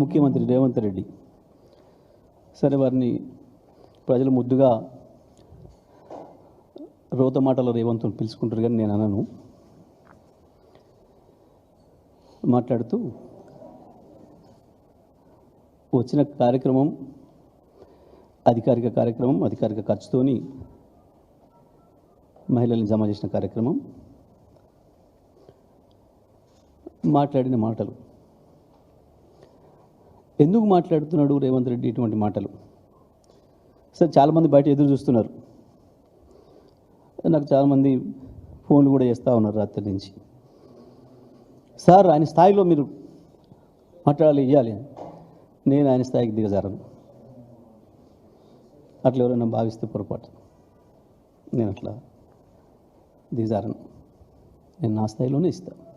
ముఖ్యమంత్రి రేవంత్ రెడ్డి. సరే వారిని ప్రజలు ముద్దుగా రోత మాటల రేవంత్ పిలుచుకుంటారు కానీ నేను అనను. మాట్లాడుతూ వచ్చిన కార్యక్రమం అధికారిక కార్యక్రమం అధికారిక ఖర్చుతోని మహిళల్ని జమ చేసిన కార్యక్రమం మాట్లాడిన మాటలు. ఎందుకు మాట్లాడుతున్నాడు రేవంత్ రెడ్డి ఇటువంటి మాటలు? సార్ చాలామంది బయట ఎదురు చూస్తున్నారు. నాకు చాలామంది ఫోన్లు కూడా చేస్తూ ఉన్నారు రాత్రి నుంచి. సార్ ఆయన స్థాయిలో మీరు మాట్లాడాలి ఇవ్వాలి అని. నేను ఆయన స్థాయికి దిగజారను. అట్లా ఎవరైనా భావిస్తే పొరపాటు. నేను అట్లా దిగజారను. నేను నా స్థాయిలోనే ఇస్తాను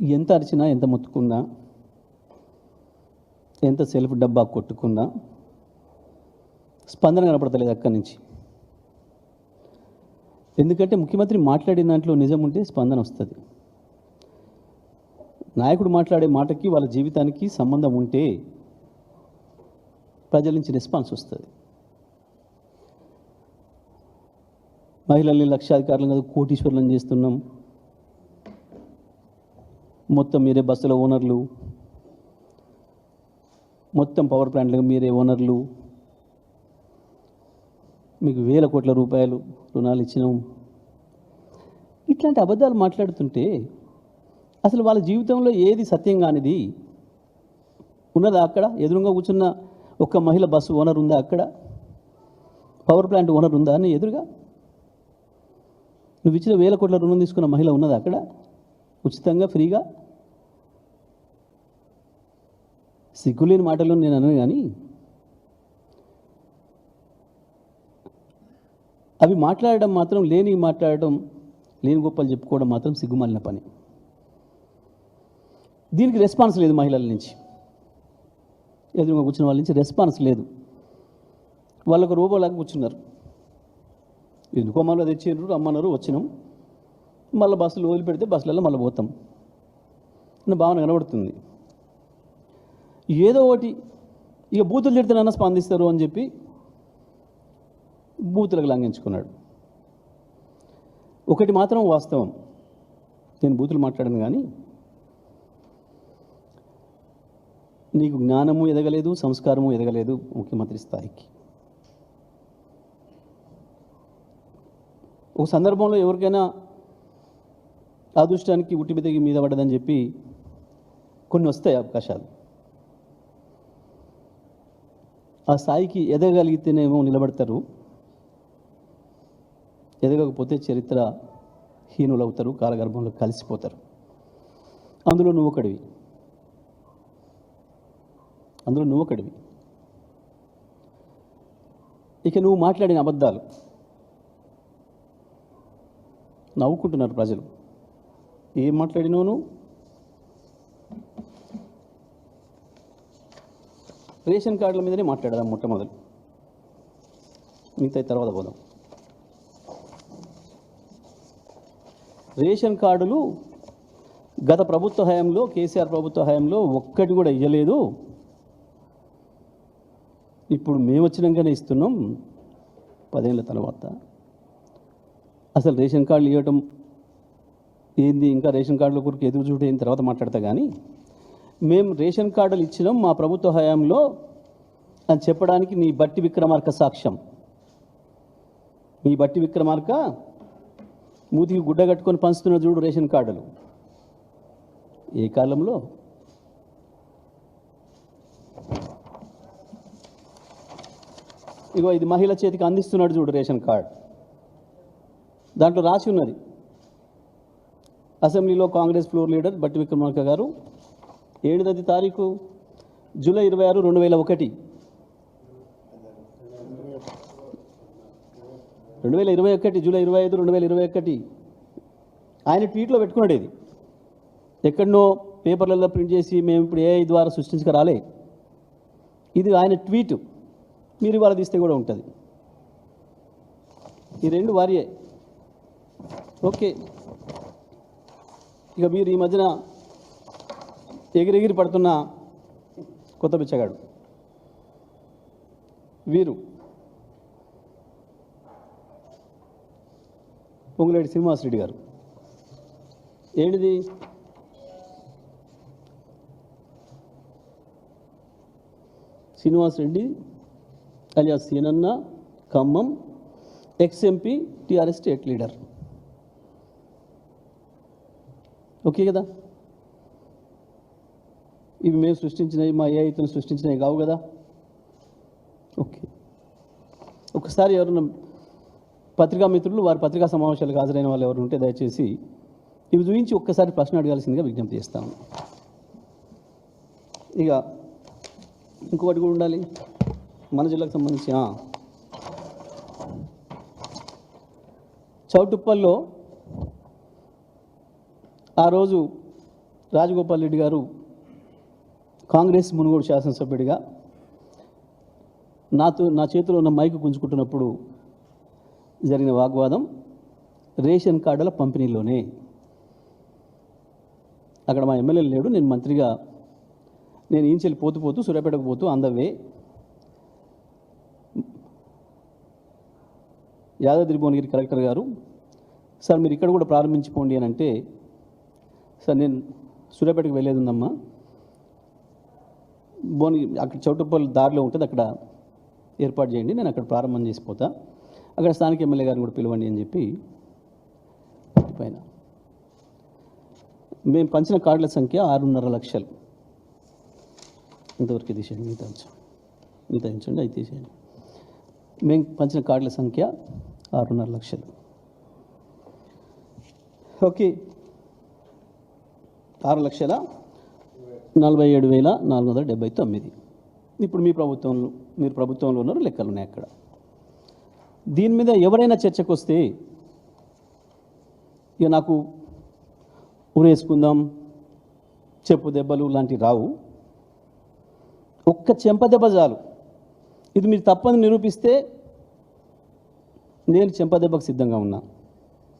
ఎంత అరిచినా ఎంత మొత్తుకున్నా ఎంత సెల్ఫ్ డబ్బా కొట్టుకున్నా స్పందన కనపడతలేదు అక్కడి నుంచి. ఎందుకంటే ముఖ్యమంత్రి మాట్లాడిన దాంట్లో నిజం ఉంటే స్పందన వస్తుంది. నాయకుడు మాట్లాడే మాటకి వాళ్ళ జీవితానికి సంబంధం ఉంటే ప్రజల నుంచి రెస్పాన్స్ వస్తుంది. మహిళల్ని లక్షాధికారులను కాదు కోటీశ్వరులను చేస్తున్నాం. మొత్తం మీరే బస్సుల ఓనర్లు. మొత్తం పవర్ ప్లాంట్లకు మీరే ఓనర్లు. మీకు వేల కోట్ల రూపాయలు రుణాలు ఇచ్చినాం. ఇట్లాంటి అబద్ధాలు మాట్లాడుతుంటే అసలు వాళ్ళ జీవితంలో ఏది సత్యం కానిది? ఉన్నదా అక్కడ? ఎదురుగా కూర్చున్న ఒక్క మహిళ బస్సు ఓనర్ ఉందా అక్కడ? పవర్ ప్లాంట్ ఓనర్ ఉందా అని ఎదురుగా? నువ్వు ఇచ్చిన వేల కోట్ల రుణం తీసుకున్న మహిళ ఉన్నదా అక్కడ? ఉచితంగా ఫ్రీగా? సిగ్గులేని మాటలు నేను అనను కానీ అవి మాట్లాడడం మాత్రం లేని మాట్లాడడం లేని గొప్పలు చెప్పుకోవడం మాత్రం సిగ్గుమాలిన పని. దీనికి రెస్పాన్స్ లేదు మహిళల నుంచి. ఎదురుగా కూర్చున్న వాళ్ళ నుంచి రెస్పాన్స్ లేదు. వాళ్ళకు రూపంలాగా కూర్చున్నారు. ఎందుకో మళ్ళీ తెచ్చిండ్రు రమ్మన్నారు వచ్చినాం. మళ్ళీ బస్సులు వదిలిపెడితే బస్సులలో మళ్ళీ పోతాం. నా భావన కనబడుతుంది. ఏదో ఒకటి ఇక బూతులు తిడితేనన్నా స్పందిస్తారు అని చెప్పి బూతులకు లంఘించుకున్నాడు. ఒకటి మాత్రం వాస్తవం. నేను బూతులు మాట్లాడను కానీ నీకు జ్ఞానము ఎదగలేదు సంస్కారము ఎదగలేదు ముఖ్యమంత్రి స్థాయికి. ఒక సందర్భంలో ఎవరికైనా అదృష్టానికి ఉట్టి మీద మీద పడ్డదని చెప్పి కొన్ని వస్తాయి అవకాశాలు. ఆ స్థాయికి ఎదగలిగితేనేమో నిలబడతారు. ఎదగకపోతే చరిత్ర హీనులవుతారు కాలగర్భంలో కలిసిపోతారు. అందులో నువ్వు ఒకడివి. అందులో నువ్వు ఒకడివి. ఇక నువ్వు మాట్లాడిన అబద్ధాలు. నవ్వుకుంటున్నారు ప్రజలు. ఏం మాట్లాడినావు నువ్వు? రేషన్ కార్డుల మీదనే మాట్లాడదాం మొట్టమొదలు మిగతా తర్వాత పోదాం. రేషన్ కార్డులు గత ప్రభుత్వ హయాంలో కేసీఆర్ ప్రభుత్వ హయాంలో ఒక్కటి కూడా ఇవ్వలేదు ఇప్పుడు మేము వచ్చినాకనే ఇస్తున్నాం పదేళ్ళ తర్వాత. అసలు రేషన్ కార్డులు ఇవ్వటం ఏంది? ఇంకా రేషన్ కార్డుల కొరకు ఎదురు చూడు తర్వాత మాట్లాడతా కానీ మేము రేషన్ కార్డులు ఇచ్చినాం మా ప్రభుత్వ హయాంలో అని చెప్పడానికి మీ బట్టి విక్రమార్క సాక్ష్యం. మీ బట్టి విక్రమార్క మూతికి గుడ్డ కట్టుకొని పంచుతున్న చూడు రేషన్ కార్డులు. ఏ కాలంలో? ఇగో ఇది మహిళ చేతికి అందిస్తున్నాడు చూడు రేషన్ కార్డు. దాంట్లో రాసి ఉన్నది. అసెంబ్లీలో కాంగ్రెస్ ఫ్లోర్ లీడర్ బట్టి విక్రమార్క గారు ఏడుదది తారీఖు జూలై ఇరవై ఆరు రెండు వేల ఒకటి. రెండు వేల ఇరవై ఒకటి జూలై ఇరవై ఐదు రెండు వేల ఇరవై ఒకటి. ఆయన ట్వీట్లో పెట్టుకున్నాడు ఇది. ఎక్కడనో పేపర్లలో ప్రింట్ చేసి మేము ఇప్పుడు ఏఐ ద్వారా సృష్టించక రాలే ఇది ఆయన ట్వీట్. మీరు ఇవాళ తీస్తే కూడా ఉంటుంది. ఈ రెండు వారియే. ఓకే. ఇక మీరు ఈ మధ్యన ఎగిరెగిరి పడుతున్న కొత్త బిచ్చగాడు. వీరు పొంగులేటి శ్రీనివాసరెడ్డి గారు. ఏంటిది? Srinivasa Reddy alias Seenanna Khammam ex MP TRS state leader. Okay కదా? ఇవి మేము సృష్టించినవి మా ఏ సృష్టించినవి కావు కదా? ఓకే. ఒకసారి ఎవరన్నా పత్రికా మిత్రులు వారి పత్రికా సమావేశాలకు హాజరైన వాళ్ళు ఎవరు ఉంటే దయచేసి ఇవి చూపించి ఒక్కసారి ప్రశ్న అడగాల్సిందిగా విజ్ఞప్తి చేస్తాను. ఇక ఇంకొకటి కూడా ఉండాలి. మన జిల్లాకు సంబంధించి చౌటుప్పల్లో ఆ రోజు రాజగోపాల్ రెడ్డి గారు కాంగ్రెస్ మునుగోడు శాసనసభ్యుడిగా నాతో నా చేతిలో ఉన్న మైకు గుంజుకుంటున్నప్పుడు జరిగిన వాగ్వాదం రేషన్ కార్డుల పంపిణీలోనే. అక్కడ మా ఎమ్మెల్యే లేడు నేను మంత్రిగా నేను ఈంచెల్లి పోతూ పోతూ సూర్యాపేటకు పోతూ అందవే. యాదాద్రి భువనగిరి కలెక్టర్ గారు సార్ మీరు ఇక్కడ కూడా ప్రారంభించుకోండి అని అంటే సార్ నేను సూర్యాపేటకు వెళ్ళేది ఉందమ్మా. బోని అక్కడ చౌటపల్లి దారిలో ఉంటుంది. అక్కడ ఏర్పాటు చేయండి. నేను అక్కడ ప్రారంభం చేసిపోతా. అక్కడ స్థానిక ఎమ్మెల్యే గారిని కూడా పిలవండి అని చెప్పి పైన. మేము పంచిన కార్డుల సంఖ్య ఆరున్నర లక్షలు. ఇంతవరకు తీసేయండి. మిగతా మిగతా ఉంచండి అది తీసేయండి. మేము పంచిన కార్డుల సంఖ్య ఆరున్నర లక్షలు. ఓకే. ఆరు లక్షల? నలభై ఏడు వేల నాలుగు వందల డెబ్బై తొమ్మిది. ఇప్పుడు మీ ప్రభుత్వంలో మీరు ప్రభుత్వంలో ఉన్నారు లెక్కలు ఉన్నాయి అక్కడ. దీని మీద ఎవరైనా చర్చకు వస్తే ఇక నాకు ఉరేసుకుందాం చెప్పు దెబ్బలు లాంటివి రావు. ఒక్క చెంప దెబ్బ చాలు. ఇది మీరు తప్పని నిరూపిస్తే నేను చెంప దెబ్బకు సిద్ధంగా ఉన్నా.